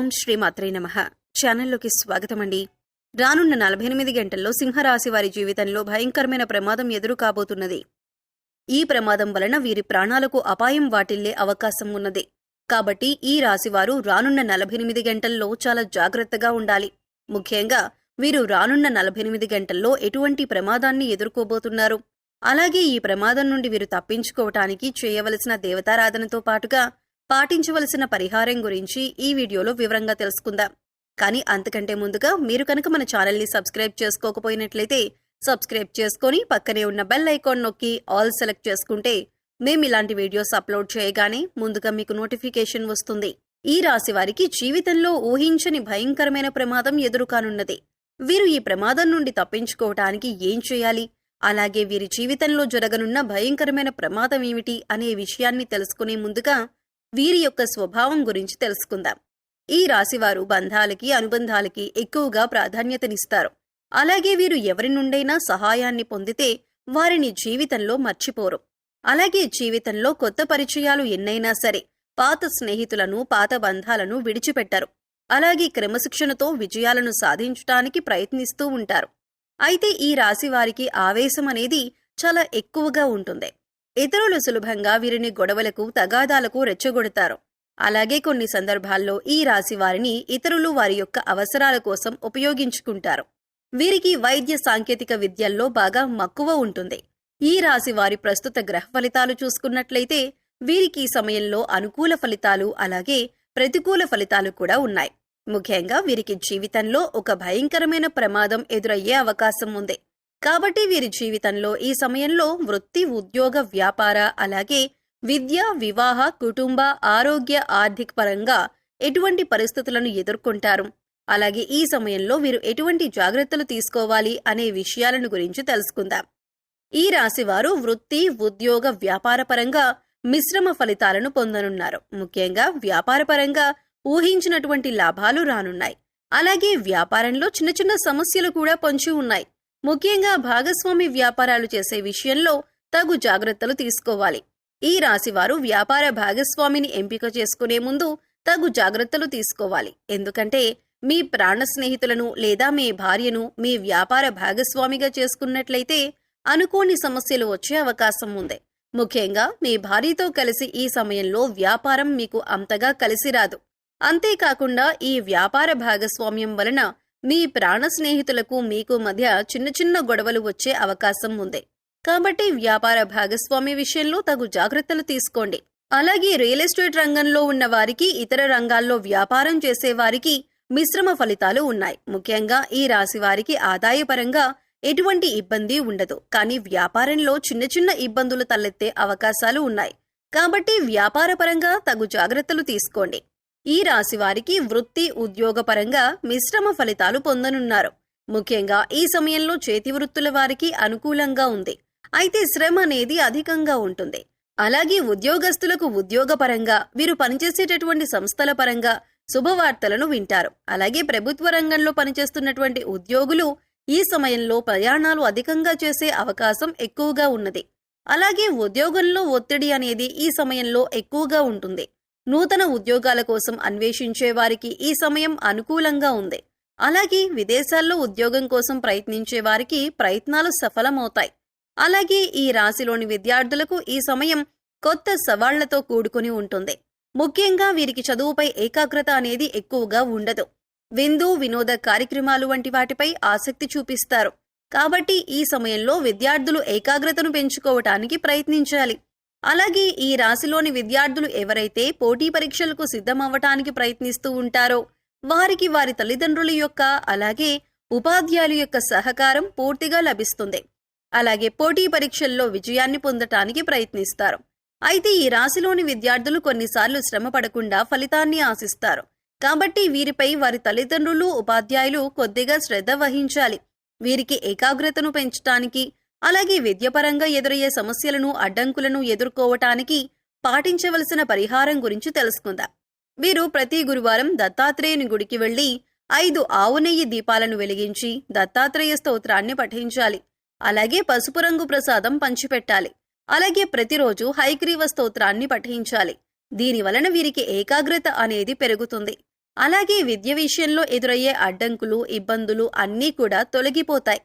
ఓం శ్రీ మాత్రే నమ. ఛానల్లోకి స్వాగతం అండి రానున్న నలభై ఎనిమిది గంటల్లో సింహరాశి వారి జీవితంలో భయంకరమైన ప్రమాదం ఎదురు కాబోతున్నది. ఈ ప్రమాదం వలన వీరి ప్రాణాలకు అపాయం వాటిల్లే అవకాశం ఉన్నది. కాబట్టి ఈ రాశివారు రానున్న నలభై ఎనిమిది గంటల్లో చాలా జాగ్రత్తగా ఉండాలి. ముఖ్యంగా వీరు రానున్న నలభై ఎనిమిది గంటల్లో ఎటువంటి ప్రమాదాన్ని ఎదుర్కోబోతున్నారు. అలాగే ఈ ప్రమాదం నుండి వీరు తప్పించుకోవటానికి చేయవలసిన దేవతారాధనతో పాటుగా పాటించవలసిన పరిహారం గురించి ఈ వీడియోలో వివరంగా తెలుసుకుందాం. కానీ అంతకంటే ముందుగా మీరు కనుక మన ఛానల్ని సబ్స్క్రైబ్ చేసుకోకపోయినట్లయితే సబ్స్క్రైబ్ చేసుకొని పక్కనే ఉన్న బెల్ ఐకాన్ నొక్కి ఆల్ సెలెక్ట్ చేసుకుంటే మేము ఇలాంటి వీడియోస్ అప్లోడ్ చేయగానే ముందుగా మీకు నోటిఫికేషన్ వస్తుంది. ఈ రాశి వారికి జీవితంలో ఊహించని భయంకరమైన ప్రమాదం ఎదురుకానున్నది. వీరు ఈ ప్రమాదం నుండి తప్పించుకోవటానికి ఏం చేయాలి? అలాగే వీరి జీవితంలో జరగనున్న భయంకరమైన ప్రమాదం ఏమిటి? అనే విషయాన్ని తెలుసుకునే ముందుగా వీరి యొక్క స్వభావం గురించి తెలుసుకుందాం. ఈ రాశివారు బంధాలకి అనుబంధాలకి ఎక్కువగా ప్రాధాన్యతనిస్తారు. అలాగే వీరు ఎవరి నుండైనా సహాయాన్ని పొందితే వారిని జీవితంలో మర్చిపోరు. అలాగే జీవితంలో కొత్త పరిచయాలు ఎన్నైనా సరే పాత స్నేహితులను పాత బంధాలను విడిచిపెట్టరు. అలాగే క్రమశిక్షణతో విజయాలను సాధించటానికి ప్రయత్నిస్తూ ఉంటారు. అయితే ఈ రాశి వారికి ఆవేశం అనేది చాలా ఎక్కువగా ఉంటుంది. ఇతరులు సులభంగా వీరిని గొడవలకు తగాదాలకు రెచ్చగొడతారు. అలాగే కొన్ని సందర్భాల్లో ఈ రాశి వారిని ఇతరులు వారి యొక్క అవసరాల కోసం ఉపయోగించుకుంటారు. వీరికి వైద్య సాంకేతిక విద్యల్లో బాగా మక్కువ ఉంటుంది. ఈ రాశి వారి ప్రస్తుత గ్రహ ఫలితాలు చూసుకున్నట్లయితే వీరికి ఈ సమయంలో అనుకూల ఫలితాలు అలాగే ప్రతికూల ఫలితాలు కూడా ఉన్నాయి. ముఖ్యంగా వీరికి జీవితంలో ఒక భయంకరమైన ప్రమాదం ఎదురయ్యే అవకాశం ఉంది. కాబట్టి వీరి జీవితంలో ఈ సమయంలో వృత్తి ఉద్యోగ వ్యాపార అలాగే విద్య వివాహ కుటుంబ ఆరోగ్య ఆర్థిక పరంగా ఎటువంటి పరిస్థితులను ఎదుర్కొంటారు? అలాగే ఈ సమయంలో వీరు ఎటువంటి జాగ్రత్తలు తీసుకోవాలి అనే విషయాలను గురించి తెలుసుకుందాం. ఈ రాశివారు వృత్తి ఉద్యోగ వ్యాపారపరంగా మిశ్రమ ఫలితాలను పొందనున్నారు. ముఖ్యంగా వ్యాపారపరంగా ఊహించినటువంటి లాభాలు రానున్నాయి. అలాగే వ్యాపారంలో చిన్న చిన్న సమస్యలు కూడా పొంచి ఉన్నాయి. ముఖ్యంగా భాగస్వామి వ్యాపారాలు చేసే విషయంలో తగు జాగ్రత్తలు తీసుకోవాలి. ఈ రాశివారు వ్యాపార భాగస్వామిని ఎంపిక చేసుకునే ముందు తగు జాగ్రత్తలు తీసుకోవాలి. ఎందుకంటే మీ ప్రాణ స్నేహితులను లేదా మీ భార్యను మీ వ్యాపార భాగస్వామిగా చేసుకున్నట్లయితే అనుకోని సమస్యలు వచ్చే అవకాశం ఉంది. ముఖ్యంగా మీ భార్యతో కలిసి ఈ సమయంలో వ్యాపారం మీకు అంతగా కలిసి రాదు. అంతేకాకుండా ఈ వ్యాపార భాగస్వామ్యం వలన మీ ప్రాణ స్నేహితులకు మీకు మధ్య చిన్న చిన్న గొడవలు వచ్చే అవకాశం ఉంది. కాబట్టి వ్యాపార భాగస్వామి విషయంలో తగు జాగ్రత్తలు తీసుకోండి. అలాగే రియల్ ఎస్టేట్ రంగంలో ఉన్న వారికి ఇతర రంగాల్లో వ్యాపారం చేసే వారికి మిశ్రమ ఫలితాలు ఉన్నాయి. ముఖ్యంగా ఈ రాశి వారికి ఆదాయపరంగా ఎటువంటి ఇబ్బంది ఉండదు. కానీ వ్యాపారంలో చిన్న చిన్న ఇబ్బందులు తలెత్తే అవకాశాలు ఉన్నాయి. కాబట్టి వ్యాపారపరంగా తగు జాగ్రత్తలు తీసుకోండి. ఈ రాశి వారికి వృత్తి ఉద్యోగపరంగా మిశ్రమ ఫలితాలు పొందనున్నారు. ముఖ్యంగా ఈ సమయంలో చేతి వృత్తుల వారికి అనుకూలంగా ఉంది. అయితే శ్రమ అనేది అధికంగా ఉంటుంది. అలాగే ఉద్యోగస్తులకు ఉద్యోగపరంగా వీరు పనిచేసేటటువంటి సంస్థల పరంగా శుభవార్తలను వింటారు. అలాగే ప్రభుత్వ రంగంలో పనిచేస్తున్నటువంటి ఉద్యోగులు ఈ సమయంలో ప్రయాణాలు అధికంగా చేసే అవకాశం ఎక్కువగా ఉన్నది. అలాగే ఉద్యోగంలో ఒత్తిడి అనేది ఈ సమయంలో ఎక్కువగా ఉంటుంది. నూతన ఉద్యోగాల కోసం అన్వేషించే వారికి ఈ సమయం అనుకూలంగా ఉంది. అలాగే విదేశాల్లో ఉద్యోగం కోసం ప్రయత్నించే వారికి ప్రయత్నాలు సఫలమవుతాయి. అలాగే ఈ రాశిలోని విద్యార్థులకు ఈ సమయం కొత్త సవాళ్ళతో కూడుకుని ఉంటుంది. ముఖ్యంగా వీరికి చదువుపై ఏకాగ్రత అనేది ఎక్కువగా ఉండదు. విందు వినోద కార్యక్రమాలు వంటి వాటిపై ఆసక్తి చూపిస్తారు. కాబట్టి ఈ సమయంలో విద్యార్థులు ఏకాగ్రతను పెంచుకోవటానికి ప్రయత్నించాలి. అలాగే ఈ రాశిలోని విద్యార్థులు ఎవరైతే పోటీ పరీక్షలకు సిద్ధమవ్వటానికి ప్రయత్నిస్తూ ఉంటారో వారికి వారి తల్లిదండ్రుల యొక్క అలాగే ఉపాధ్యాయుల యొక్క సహకారం పూర్తిగా లభిస్తుంది. అలాగే పోటీ పరీక్షల్లో విజయాన్ని పొందటానికి ప్రయత్నిస్తారు. అయితే ఈ రాశిలోని విద్యార్థులు కొన్నిసార్లు శ్రమ పడకుండా ఫలితాన్ని ఆశిస్తారు. కాబట్టి వీరిపై వారి తల్లిదండ్రులు ఉపాధ్యాయులు కొద్దిగా శ్రద్ధ వహించాలి. వీరికి ఏకాగ్రతను పెంచటానికి అలాగే విద్యపరంగా ఎదురయ్యే సమస్యలను అడ్డంకులను ఎదుర్కోవటానికి పాటించవలసిన పరిహారం గురించి తెలుసుకుందాం. వీరు ప్రతి గురువారం దత్తాత్రేయుని గుడికి వెళ్ళి ఐదు ఆవు నెయ్యి దీపాలను వెలిగించి దత్తాత్రేయ స్తోత్రాన్ని పఠించాలి. అలాగే పసుపు రంగు ప్రసాదం పంచిపెట్టాలి. అలాగే ప్రతిరోజు హైగ్రీవ స్తోత్రాన్ని పఠించాలి. దీని వలన వీరికి ఏకాగ్రత అనేది పెరుగుతుంది. అలాగే విద్య విషయంలో ఎదురయ్యే అడ్డంకులు ఇబ్బందులు అన్నీ కూడా తొలగిపోతాయి.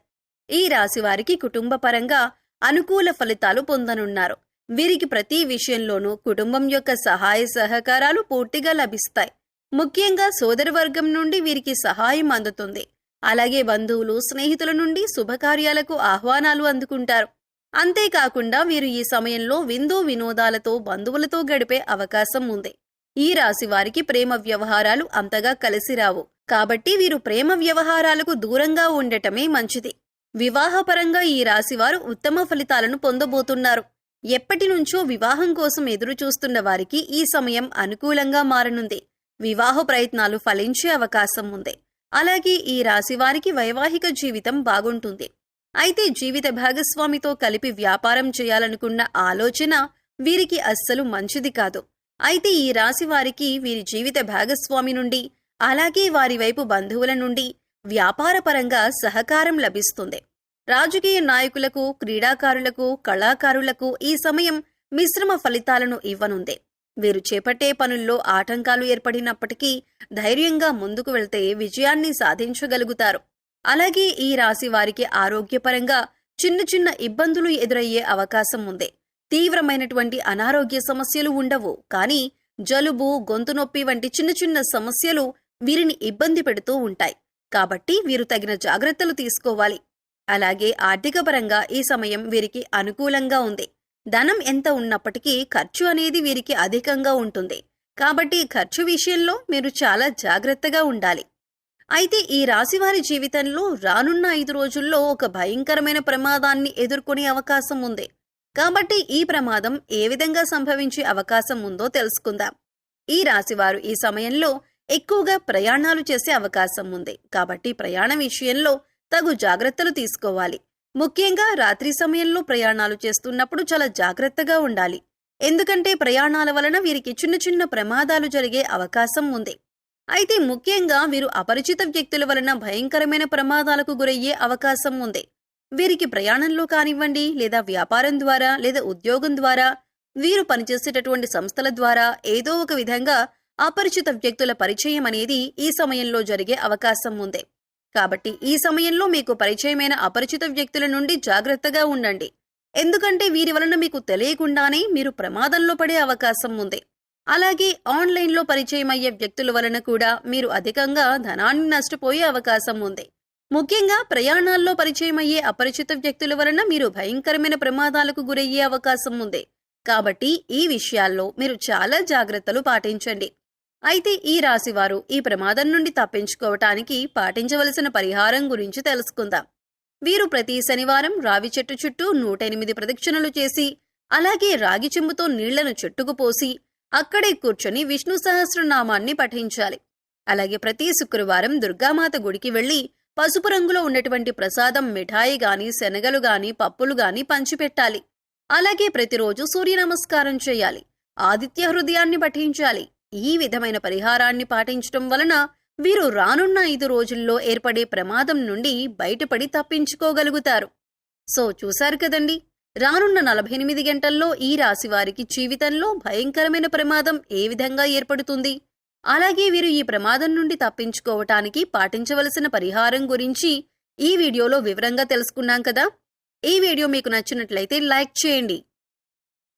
ఈ రాశి వారికి కుటుంబ పరంగా అనుకూల ఫలితాలు పొందనున్నారు. వీరికి ప్రతి విషయంలోనూ కుటుంబం యొక్క సహాయ సహకారాలు పూర్తిగా లభిస్తాయి. ముఖ్యంగా సోదర వర్గం నుండి వీరికి సహాయం అందుతుంది. అలాగే బంధువులు స్నేహితుల నుండి శుభకార్యాలకు ఆహ్వానాలు అందుకుంటారు. అంతేకాకుండా వీరు ఈ సమయంలో విందు వినోదాలతో బంధువులతో గడిపే అవకాశం ఉంది. ఈ రాశి వారికి ప్రేమ వ్యవహారాలు అంతగా కలిసి రావు. కాబట్టి వీరు ప్రేమ వ్యవహారాలకు దూరంగా ఉండటమే మంచిది. వివాహపరంగా ఈ రాశివారు ఉత్తమ ఫలితాలను పొందబోతున్నారు. ఎప్పటి నుంచో వివాహం కోసం ఎదురు చూస్తున్న వారికి ఈ సమయం అనుకూలంగా మారనుంది. వివాహ ప్రయత్నాలు ఫలించే అవకాశం ఉంది. అలాగే ఈ రాశి వారికి వైవాహిక జీవితం బాగుంటుంది. అయితే జీవిత భాగస్వామితో కలిపి వ్యాపారం చేయాలనుకున్న ఆలోచన వీరికి అస్సలు మంచిది కాదు. అయితే ఈ రాశి వారికి వీరి జీవిత భాగస్వామి నుండి అలాగే వారి వైపు బంధువుల నుండి వ్యాపారపరంగా సహకారం లభిస్తుంది. రాజకీయ నాయకులకు క్రీడాకారులకు కళాకారులకు ఈ సమయం మిశ్రమ ఫలితాలను ఇవ్వనుంది. వీరు చేపట్టే పనుల్లో ఆటంకాలు ఏర్పడినప్పటికీ ధైర్యంగా ముందుకు వెళ్తే విజయాన్ని సాధించగలుగుతారు. అలాగే ఈ రాశి వారికి ఆరోగ్యపరంగా చిన్న చిన్న ఇబ్బందులు ఎదురయ్యే అవకాశం ఉంది. తీవ్రమైనటువంటి అనారోగ్య సమస్యలు ఉండవు. కానీ జలుబు గొంతు నొప్పి వంటి చిన్న చిన్న సమస్యలు వీరిని ఇబ్బంది పెడుతూ ఉంటాయి. కాబట్టి వీరు తగిన జాగ్రత్తలు తీసుకోవాలి. అలాగే ఆర్థిక పరంగా ఈ సమయం వీరికి అనుకూలంగా ఉంది. ధనం ఎంత ఉన్నప్పటికీ ఖర్చు అనేది వీరికి అధికంగా ఉంటుంది. కాబట్టి ఖర్చు విషయంలో మీరు చాలా జాగ్రత్తగా ఉండాలి. అయితే ఈ రాశివారి జీవితంలో రానున్న ఐదు రోజుల్లో ఒక భయంకరమైన ప్రమాదాన్ని ఎదుర్కొనే అవకాశం ఉంది. కాబట్టి ఈ ప్రమాదం ఏ విధంగా సంభవించే అవకాశం ఉందో తెలుసుకుందాం. ఈ రాశివారు ఈ సమయంలో ఎక్కువగా ప్రయాణాలు చేసే అవకాశం ఉంది. కాబట్టి ప్రయాణ విషయంలో తగు జాగ్రత్తలు తీసుకోవాలి. ముఖ్యంగా రాత్రి సమయంలో ప్రయాణాలు చేస్తున్నప్పుడు చాలా జాగ్రత్తగా ఉండాలి. ఎందుకంటే ప్రయాణాల వలన వీరికి చిన్న చిన్న ప్రమాదాలు జరిగే అవకాశం ఉంది. అయితే ముఖ్యంగా వీరు అపరిచిత వ్యక్తుల వలన భయంకరమైన ప్రమాదాలకు గురయ్యే అవకాశం ఉంది. వీరికి ప్రయాణంలో కానివ్వండి లేదా వ్యాపారం ద్వారా లేదా ఉద్యోగం ద్వారా వీరు పనిచేసేటటువంటి సంస్థల ద్వారా ఏదో ఒక విధంగా అపరిచిత వ్యక్తుల పరిచయం అనేది ఈ సమయంలో జరిగే అవకాశం ఉంది. కాబట్టి ఈ సమయంలో మీకు పరిచయమైన అపరిచిత వ్యక్తుల నుండి జాగ్రత్తగా ఉండండి. ఎందుకంటే వీరి వలన మీకు తెలియకుండానే మీరు ప్రమాదంలో పడే అవకాశం ఉంది. అలాగే ఆన్లైన్లో పరిచయం అయ్యే వ్యక్తుల వలన కూడా మీరు అధికంగా ధనాన్ని నష్టపోయే అవకాశం ఉంది. ముఖ్యంగా ప్రయాణాల్లో పరిచయం అయ్యే అపరిచిత వ్యక్తుల వలన మీరు భయంకరమైన ప్రమాదాలకు గురయ్యే అవకాశం ఉంది. కాబట్టి ఈ విషయాల్లో మీరు చాలా జాగ్రత్తలు పాటించండి. అయితే ఈ రాశివారు ఈ ప్రమాదం నుండి తప్పించుకోవటానికి పాటించవలసిన పరిహారం గురించి తెలుసుకుందాం. వీరు ప్రతి శనివారం రావి చెట్టు చుట్టూ నూట ఎనిమిది ప్రదక్షిణలు చేసి అలాగే రాగి చెంబుతో నీళ్ళను చెట్టుకు పోసి అక్కడే కూర్చొని విష్ణు సహస్రనామాన్ని పఠించాలి. అలాగే ప్రతి శుక్రవారం దుర్గామాత గుడికి వెళ్ళి పసుపు రంగులో ఉన్నటువంటి ప్రసాదం మిఠాయి గాని శనగలు గాని పప్పులు గాని పంచిపెట్టాలి. అలాగే ప్రతిరోజు సూర్య నమస్కారం చేయాలి. ఆదిత్య హృదయాన్ని పఠించాలి. ఈ విధమైన పరిహారాన్ని పాటించటం వలన వీరు రానున్న ఐదు రోజుల్లో ఏర్పడే ప్రమాదం నుండి బయటపడి తప్పించుకోగలుగుతారు. సో చూశారు కదండి? రానున్న నలభై ఎనిమిది గంటల్లో ఈ రాశి వారికి జీవితంలో భయంకరమైన ప్రమాదం ఏ విధంగా ఏర్పడుతుంది? అలాగే వీరు ఈ ప్రమాదం నుండి తప్పించుకోవటానికి పాటించవలసిన పరిహారం గురించి ఈ వీడియోలో వివరంగా తెలుసుకున్నాం కదా? ఈ వీడియో మీకు నచ్చినట్లయితే లైక్ చేయండి.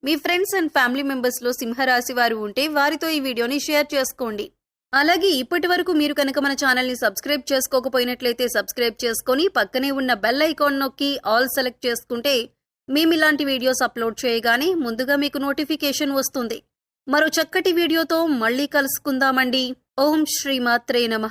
మీ ఫ్రెండ్స్ అండ్ ఫ్యామిలీ మెంబర్స్లో సింహరాశి వారు ఉంటే వారితో ఈ వీడియోని షేర్ చేసుకోండి. అలాగే ఇప్పటి వరకు మీరు కనుక మన ఛానల్ని సబ్స్క్రైబ్ చేసుకోకపోయినట్లయితే సబ్స్క్రైబ్ చేసుకొని పక్కనే ఉన్న బెల్ ఐకాన్ నొక్కి ఆల్ సెలెక్ట్ చేసుకుంటే మేము ఇలాంటి వీడియోస్ అప్లోడ్ చేయగానే ముందుగా మీకు నోటిఫికేషన్ వస్తుంది. మరో చక్కటి వీడియోతో మళ్ళీ కలుసుకుందామండి. ఓం శ్రీమాత్రే నమ.